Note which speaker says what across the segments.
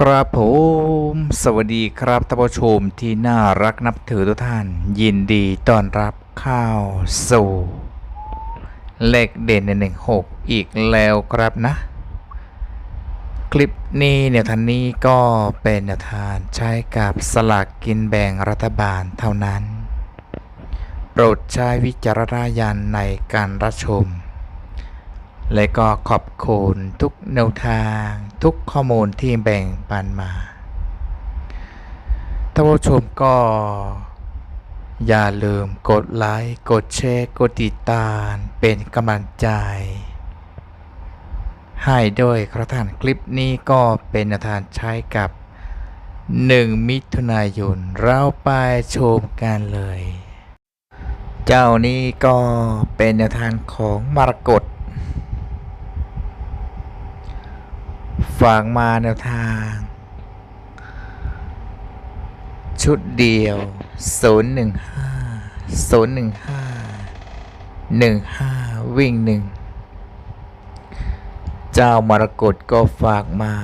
Speaker 1: ครับผมสวัสดีครับท่านผู้ชมที่น่ารักนับถือทุกท่าน ยินดีต้อนรับเข้าสู่ เลขเด่นในหนึ่งหกอีกแล้วครับนะ คลิปนี้เนี่ยท่านนี้ก็เป็นแนวทางใช้กับสลากกินแบ่งรัฐบาลเท่านั้น โปรดใช้วิจารณญาณในการรับชม และก็ขอบคุณทุกแนวทางทุกข้อมูลที่แบ่งปันมาท่านผู้ชมก็ อย่าลืมกดไลค์ กดแชร์ กดติดตามเป็นกำลังใจ ให้ด้วยครับท่านคลิปนี้ก็เป็นทางใช้กับ 1 มิถุนายนเราไปชมกันเลย เจ้านี้ก็เป็นทางของมรกต ฝากมาแนวทาง ชุดเดียว 015 015 15 วิ่งหนึ่ง เจ้ามรกตก็ฝากมา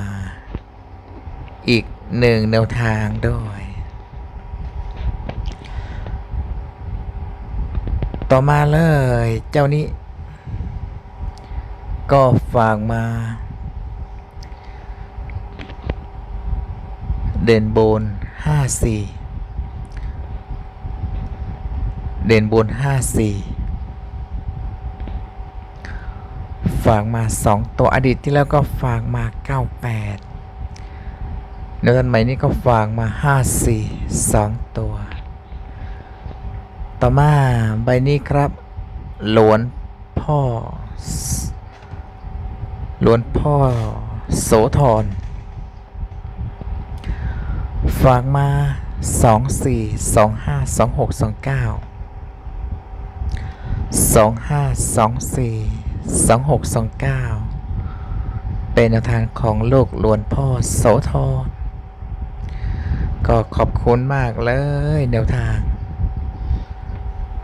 Speaker 1: อีกหนึ่งแนวทางด้วย ต่อมาเลย เจ้านี้ ก็ฝากมา เด่นบนห้าสี่เด่นบนห้าสี่ฝากมาสองตัวอดีตที่แล้วก็ฝากมาเก้าแปดในตอนใหม่นี้ก็ฝากมาห้าสี่สองตัว ต่อมาใบนี้ครับ หลวนพ่อ หลวนพ่อโสธร ฝากมา 2 4 2 5 2 6 2 9 2 5 2 4 2 6 2 9 เป็นแนวทางของลูกลวนพ่อโสธรก็ขอบคุณมากเลยแนวทาง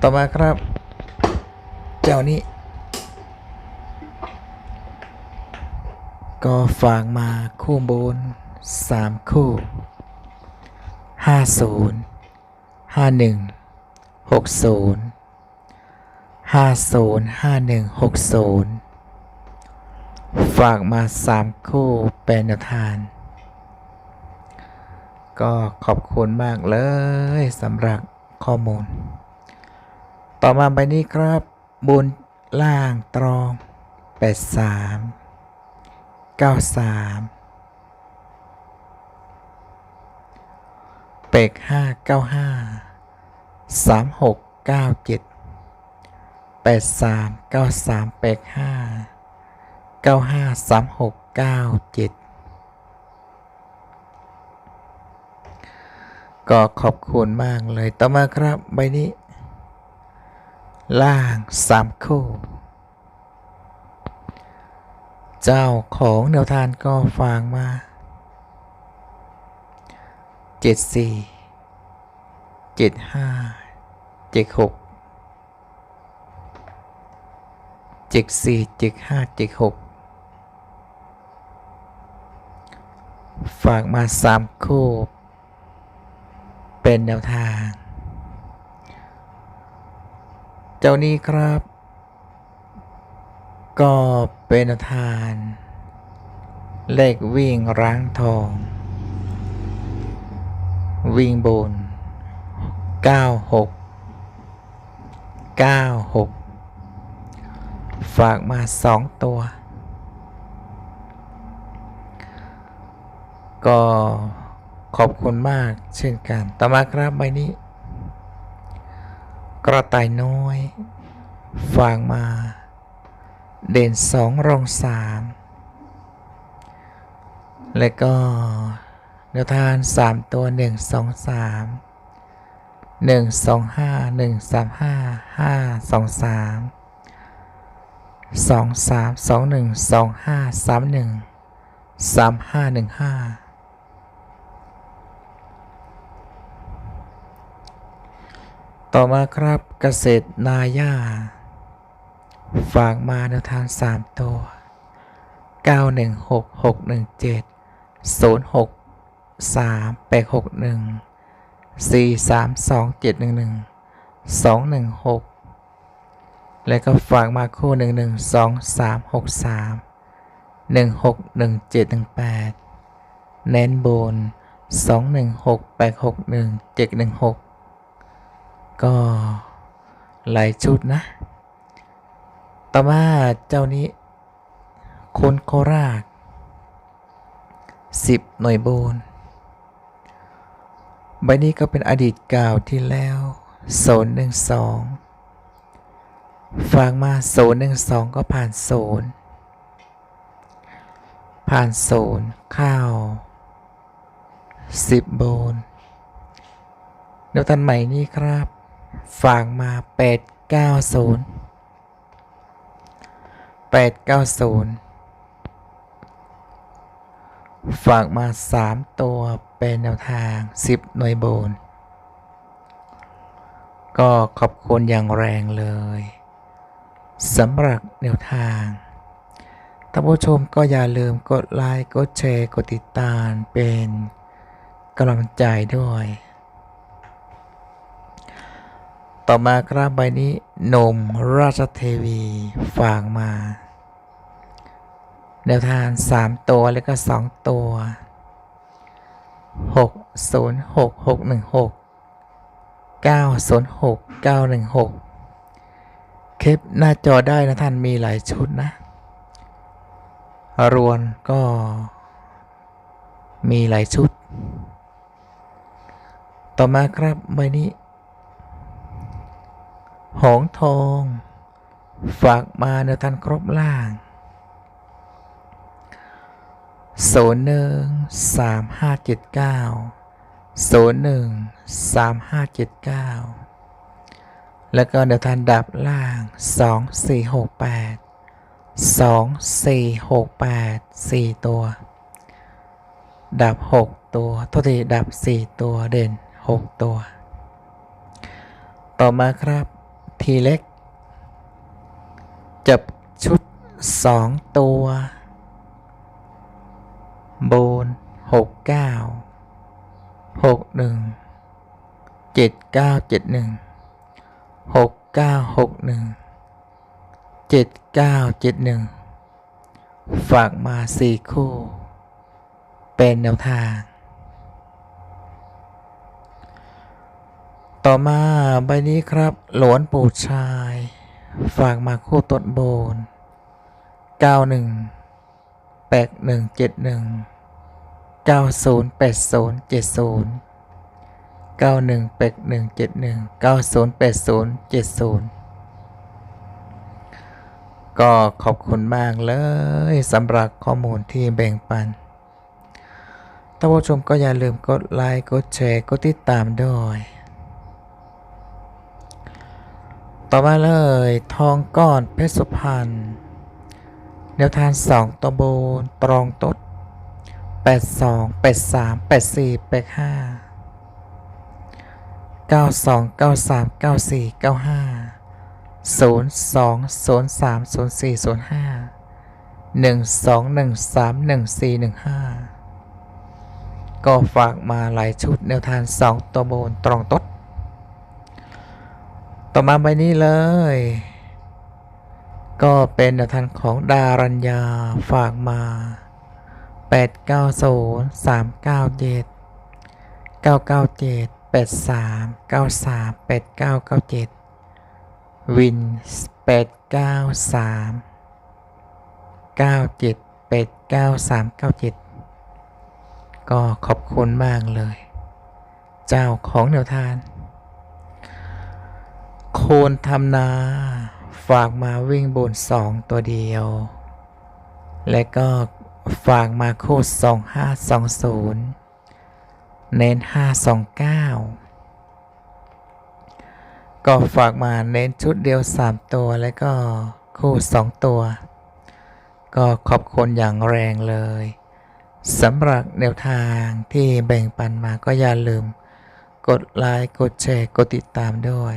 Speaker 1: ต่อมาครับ เจ้านี้ ก็ฝากมาคู่บน3คู่ ห้าศูนย์ห้าหนึ่งหกศูนย์ห้าศูนย์ห้าหนึ่งหกศูนย์ฝากมาสามคู่เป็นทาน ก็ขอบคุณมากเลยสำหรับข้อมูล ต่อมาไปนี้ครับบนล่างตรอง 83 93 ปกห้าเก้าห้าสามหกเก้าเจ็ดแปดสามเก้าสามเป็กห้าเก้าห้าสามหกเก้าเจ็ดก็ขอบคุณมากเลยต่อมาครับใบนี้ ล่างสามคู่ เจ้าของแนวทานก็ฟังมา เจ็ดสี่เจ็ดห้าเจ็ดหกเจ็ดสี่เจ็ดห้าเจ็ดหกฝากมาสามคู่ เป็นแนวทาง เจ้านี้ครับ ก็เป็นทางเลขวิ่งร้างทอง วิ่งบน 96 96 ฝากมา 2 ตัว ก็ขอบคุณมากเช่นกัน ต่อมาครับใบนี้ กระต่ายน้อย ฝากมา เด่น2รอง3และก็แนวทางสามตัวหนึ่ งสองสามหนึ่งสองห้าหนึ่งสามห้าห้าสองสามสองสามสองหนึ่งสองห้าสามหนึ่งสามห้าหนึ่งห้าต่อมาครับเกษตรนาย่า ฝากมาแนวทางสามตัวเก้า หนึ่งหกหกหนึ่งเจ็ดศูนย์หกสามแปดหกหนึ่งสี่สามสองเจ็ดหนึ่งหนึ่งสองหนึ่งหกแล้วก็ฝากมาคู่หนึ่งหนึ่งสองสามหกสามหนึ่งหกหนึ่งเจ็ดหนึ่งแปดเน้นบนสองหนึ่งหกแปดหกหนึ่งเจ็ดหนึ่งหกก็หลายชุดนะ ต่อมาเจ้านี้คนโคราชสิบหน่วยโบน ใบนี้ก็เป็นอดีตเก่าที่แล้วศูนย์หนึ่งสองฟังมาศูนย์หนึ่งสองก็ผ่านศูนย์ผ่านศูนย์ข้าวสิบโบนเดวตันใหม่นี่ครับฝากมา 890 890 ฝากมาสามตัวเป็นแนวทางสิบหน่วยโบน ก็ขอบคุณอย่างแรงเลยสำหรับแนวทางท่านผู้ชมก็อย่าลืมกดไลค์กดแชร์กดติดตามเป็นกำลังใจด้วย ต่อมาครับใบนี้นมราชเทวีฝากมา แนวทาง 3 ตัวแล้วก็ 2 ตัว 6 0 6 6 1 6 9 0 6 9 1 6เคปหน้าจอได้นะท่านมีหลายชุดนะ รวนก็มีหลายชุด ต่อมาครับใบนี้ หงทอง ฝากมาในท่านครบล่าง ศูนย์หนึ่งสามห้าเจ็ดเก้าศูนย์หนึ่งสามห้าเจ็ดเก้าแล้วก็เดี๋ยวท่านดับล่างสองสี่หกแปดสองสี่หกแปดสี่ตัว ดับหกตัวโทษทีดับสี่ตัวเด่นหกตัว ต่อมาครับทีเล็กจับชุดสองตัว โบนหกเก้าหกหนึ่งเจ็ดเก้าเจ็ดหนึ่งหกเก้าหกหนึ่งเจ็ดเก้าเจ็ดหนึ่งฝากมาสี่คู่ เป็นแนวทาง ต่อมาใบนี้ครับ หลวนปู่ชาย ฝากมาคู่ต้นโบน 91 8171 90 80 70 91 8171 90 80 70ก็ขอบคุณมากเลยสำหรับข้อมูลที่แบ่งปันท่านผู้ชมก็อย่าลืมกดไลค์ กดแชร์ กดติดตามด้วย ต่อมาเลยทองก้อนเพชรสุพรรณ แนวทางสองตัวบนตรองตดแปดสองแปดสามแปดสี่แปดห้าเก้าสองเก้าสามเก้าสี่เก้าห้าศูนย์สองศูนย์สามศูนย์สี่ศูนย์ห้าหนึ่งสองหนึ่งสามหนึ่งสี่หนึ่งห้าก็ฝากมาหลายชุดแนวทางสองตัวบนตรองตด ต่อมาใบนี้เลย ก็เป็นทางของดารัญญาฝากมา 8 9 0 3 9 7 9 9 7 8 3 9 3 8 9 9 7 วิน 8 9 3 9 7 8 9 3 9 7 ก็ขอบคุณมากเลย เจ้าของแนวทางโคนทำนา ฝากมาวิ่งบนสองตัวเดียว และก็ฝากมาโคดสองห้าสองศูนย์เน้นห้าสองเก้าก็ฝากมาเน้นชุดเดียวสามตัวแล้วก็คู่สองตัว ก็ขอบคุณอย่างแรงเลยสำหรับแนวทางที่แบ่งปันมาก็อย่าลืม กดไลค์กดแชร์ กดติดตามด้วย